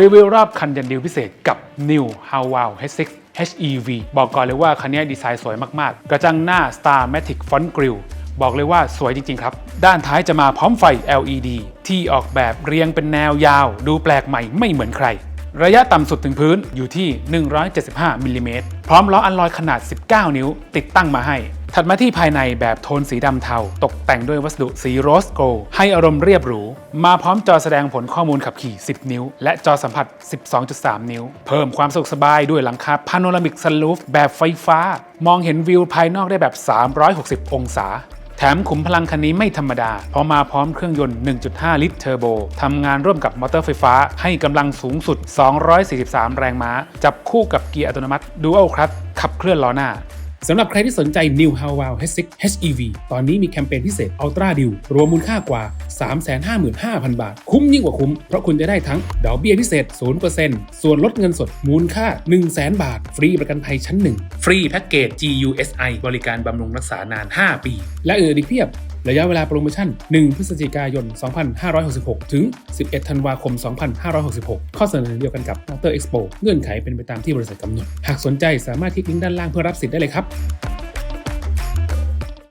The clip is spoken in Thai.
รีวิวรอบคันยันดิวพิเศษกับ New h o w o w H6 HEV บอกก่อนเลยว่าคันนี้ดีไซน์สวยมากๆ กระจังหน้า Star Matic Front Grille บอกเลยว่าสวยจริง ๆ ครับ ด้านท้ายจะมาพร้อมไฟ LED ที่ออกแบบเรียงเป็นแนวยาว ดูแปลกใหม่ไม่เหมือนใคร ระยะต่ำสุดถึงพื้นอยู่ที่ 175มิลลิเมตรพร้อมล้ออัลลอยขนาด 19 นิ้ว ติดตั้งมาให้ ถัดมาที่ภายในแบบโทนสีดำเทา ตกแต่งด้วยวัสดุสีโรสโกลด์ให้อารมณ์เรียบหรู มาพร้อมจอแสดงผลข้อมูลขับขี่ 10 นิ้ว และจอสัมผัส 12.3 นิ้ว เพิ่มความสะดวกสบายด้วยหลังคาพาโนรามิกซันลูฟแบบไฟฟ้า มองเห็นวิวภายนอกได้แบบ 360 องศาแถมขุมพลังคันนี้ไม่ธรรมดา เพราะมาพร้อมเครื่องยนต์ 1.5 ลิตรเทอร์โบ ทำงานร่วมกับมอเตอร์ไฟฟ้า ให้กำลังสูงสุด 243 แรงม้า จับคู่กับเกียร์อัตโนมัติ Dual Clutch ขับเคลื่อนล้อหน้า สำหรับใครที่สนใจ New h o w o w H6 HEV ตอนนี้มีแคมเปญพิเศษ Ultra Deal รวมมูลค่ากว่า 355,000 บาท คุ้มยิ่งกว่าคุ้ม เพราะคุณจะได้ทั้งดอกเบี้ยพิเศษ 0%ส่วนลดเงินสดมูลค่า 100,000 บาท ฟรีประกันภัยชั้น 1 ฟรีแพ็กเกจ GUSI บริการบำรุงรักษานาน 5 ปี และอื่นอีกเพียบ ระยะเวลาโปรโมชั่น 1 พฤศจิกายน 2566 ถึง 11 ธันวาคม 2566 ข้อเสนอเดียวกันกับ Motor Expo เงื่อนไขเป็นไปตามที่บริษัทกำหนด หากสนใจสามารถคลิกลิงก์ด้านล่างเพื่อรับสิทธิ์ได้เลยครับ